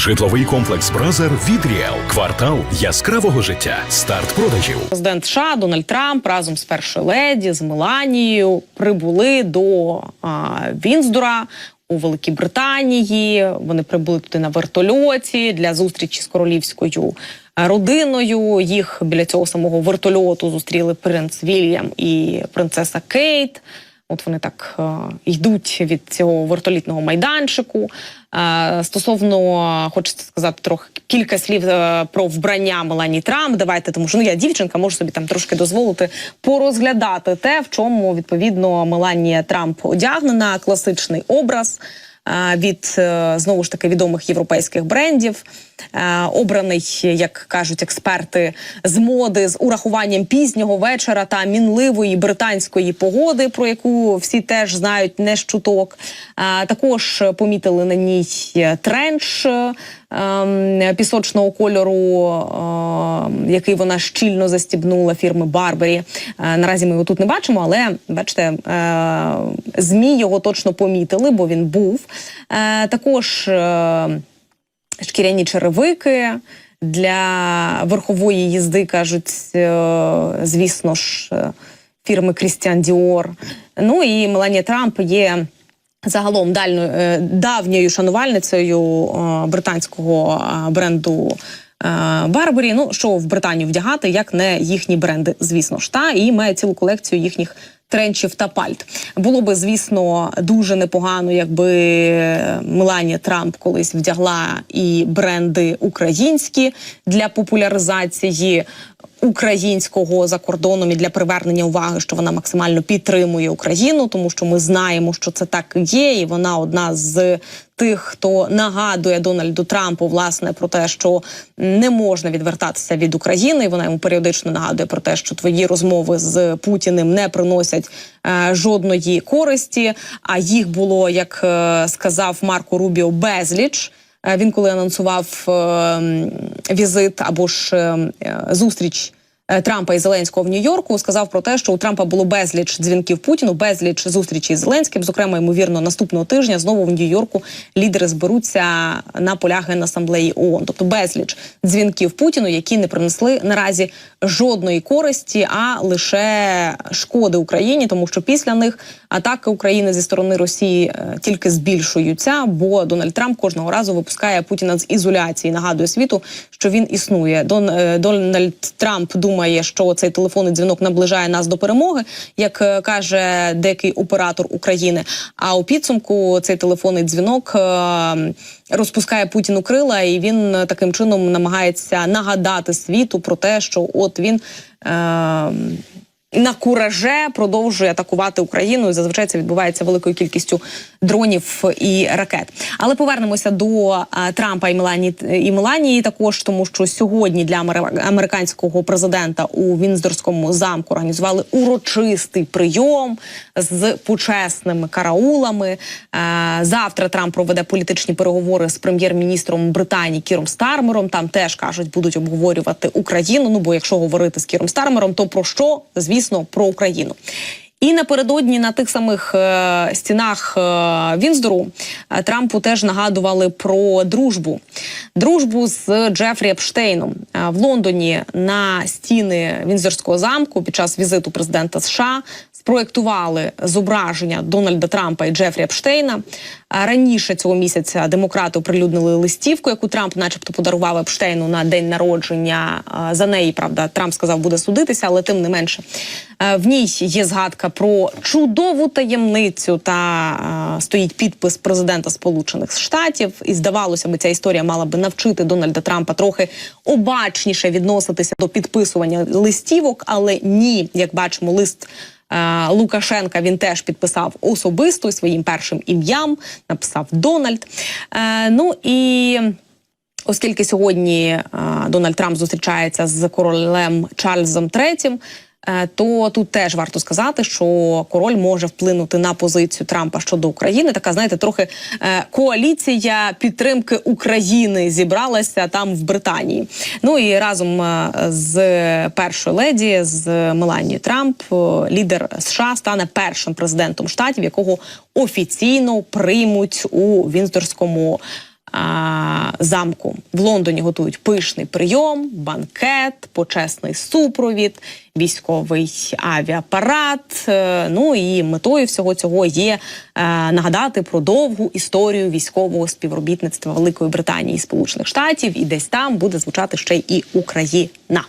Житловий комплекс Бразер від Ріел. Квартал яскравого життя. Старт продажів. Президент США Дональд Трамп разом з першою леді з Меланією прибули до а, Вінздора у Великій Британії. Вони прибули туди на вертольоті для зустрічі з королівською е, родиною. Їх біля цього самого вертольоту зустріли принц Вільям і принцеса Кейт. От вони так е, йдуть від цього вертолітного майданчику. Е, стосовно хочеться сказати трохи кілька слів е, про вбрання Мелані Трамп. Давайте, тому що ну я дівчинка, можу собі там трошки дозволити порозглядати те, в чому відповідно Меланія Трамп одягнена, класичний образ. Е, Від е, знову ж таки відомих європейських брендів, Е, обраний, як кажуть експерти, з моди з урахуванням пізнього вечора та мінливої британської погоди, про яку всі теж знають не з чуток. Також помітили на ній тренч пісочного кольору, е, який вона щільно застібнула фірми Барбері. Е, Наразі ми його тут не бачимо, але бачите, е, змі його точно помітили, бо він був. Е, Також шкіряні черевики. Для верхової їзди кажуть, звісно ж, фірми Крістіан Діор. Ну і Меланія Трамп є загалом дальною е, давньою шанувальницею е, британського е, бренду. Барбарі, ну що в Британію вдягати, як не їхні бренди, звісно ж, та і має цілу колекцію їхніх тренчів та пальт. Було би, звісно, дуже непогано, якби Меланія Трамп колись вдягла і бренди українські для популяризації українського за кордоном і для привернення уваги, що вона максимально підтримує Україну, тому що ми знаємо, що це так є, і вона одна з тих, хто нагадує Дональду Трампу власне про те, що не можна відвертатися від України. І вона йому періодично нагадує про те, що твої розмови з Путіним не приносять е, жодної користі. А їх було, як е, сказав Марко Рубіо, безліч. Е, Він коли анонсував візит або ж зустріч. Трампа і Зеленського в Нью-Йорку сказав про те, що у Трампа було безліч дзвінків Путіну, безліч зустрічей з Зеленським. Зокрема, ймовірно, наступного тижня знову в Нью-Йорку лідери зберуться на полях генасамблеї ООН. Тобто безліч дзвінків Путіну, які не принесли наразі жодної користі, а лише шкоди Україні, тому що після них атаки України зі сторони Росії е, тільки збільшуються, бо Дональд Трамп кожного разу випускає Путіна з ізоляції. Нагадує світу, що він існує. Дон е, Дональд Трамп думає, що цей телефонний дзвінок наближає нас до перемоги, як е, каже деякий оператор України. А у підсумку цей телефонний дзвінок розпускає Путіну крила, і він е, таким чином намагається нагадати світу про те, що от він. Е, на кураже продовжує атакувати Україну. і Зазвичай це відбувається великою кількістю дронів і ракет. Але повернемося до е, Трампа і Мелані і Меланії. Також тому, що сьогодні для амери- американського президента у Вінздорському замку організували урочистий прийом з почесними караулами. Е, Завтра Трамп проведе політичні переговори з прем'єр-міністром Британії Кіром Стармером. Там теж кажуть, будуть обговорювати Україну. Ну бо якщо говорити з Кіром Стармером, то про що? Звісно, про Україну. І напередодні на тих самих е, стінах е, Вінздору е, Трампу теж нагадували про дружбу. Дружбу з Джефрі Епштейном в Лондоні на стіни Вінзерського замку під час візиту президента США спроектували зображення Дональда Трампа і Джефрі Епштейна. Раніше цього місяця демократи оприлюднили листівку, яку Трамп, начебто, подарував Епштейну на день народження. За неї, правда, Трамп сказав, буде судитися, але тим не менше. В ній є згадка про чудову таємницю та стоїть підпис президента Сполучених Штатів. І здавалося би, ця історія мала би навчити Дональда Трампа трохи обачніше відноситися до підписування листівок, але ні, як бачимо, лист. Е, Лукашенка він теж підписав особисто своїм першим ім'ям, написав Дональд. Е, ну і оскільки сьогодні е, Дональд Трамп зустрічається з королем Чарльзом е, то тут теж варто сказати, що король може вплинути на позицію Трампа щодо України. Така, знаєте, трохи е, коаліція підтримки України зібралася там в Британії. Ну і разом е, з першою леді з Меланією Трамп, е, лідер США стане першим президентом штатів, якого офіційно приймуть у Вінздорському а, замку. В Лондоні готують пишний прийом, банкет, почесний супровід, військовий авіапарат. Е, Ну і метою всього цього є а, нагадати про довгу історію військового співробітництва Великої Британії і Сполучених Штатів, і десь там буде звучати ще й Україна.